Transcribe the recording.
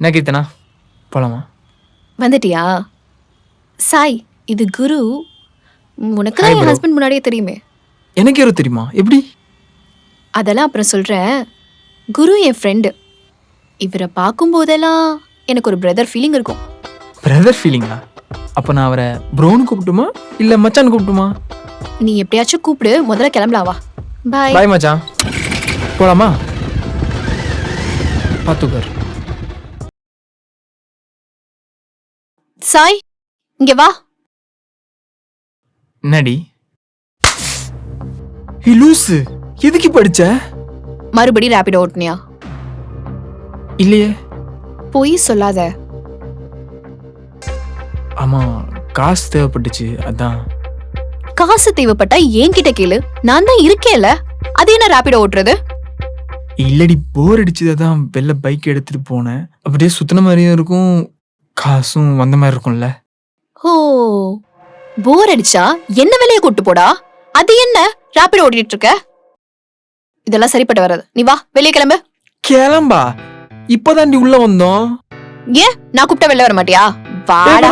என்ன கீர்த்தனா போலாமா? வந்துட்டியா? சாய் இது குரு. உனக்கு தான் என். ஹஸ்பண்ட் முன்னாடியே தெரியுமே. எனக்கு யாரும் தெரியுமா? எப்படி? அதெல்லாம் அப்புறம் சொல்கிறேன் குரு என் ஃப்ரெண்டு இவரை பார்க்கும்போதெல்லாம் எனக்கு ஒரு பிரதர் ஃபீலிங் இருக்கும். பிரதர் ஃபீலிங்கா அப்போ நான் அவரை ப்ரோன்னு கூப்பிட்டுமா? இல்லை மச்சான் கூப்பிட்டுமா? நீ எப்படியாச்சும் கூப்பிடு. முதல்ல கிளம்பலாம் வா. பாய் பாய் மச்சான். போலாமா? பார்த்துக்கார் சாய் இங்க வா. என்னடி? ஏய், லூசு எதுக்கு படிச்ச? மறுபடி ரேபிடோ ஓட்டுனியா இல்லையே. பொய் சொல்லாத. ஆமா காசு தேவைப்பட்டுச்சு அதான். காசு தேவைப்பட்டா என்கிட்ட கேளு. நான் தான் இருக்கேன்ல. அது என்ன ரேபிடோ ஓட்டுறது? இல்லடி போர் அடிச்சது அதான். வெளில பைக் எடுத்துட்டு போனேன். அப்படியே சுத்தின மாதிரியும் இருக்கும். காசும் வந்த மாதிரி இருக்கும்ல. ஓ போர் அடிச்சா என்ன வேலையை கூட்டு போடா? அது என்ன? ரேபிடோ ஓட்டிட்டு இருக்க இதெல்லாம் சரிப்பட்டு வராது. நீ வா வெளியே கிளம்பு. கிளம்பா? இப்பதாண்டி உள்ள வந்தோம். ஏன்? நான் கூப்பிட்டா வெளில வர மாட்டியா? வாடா.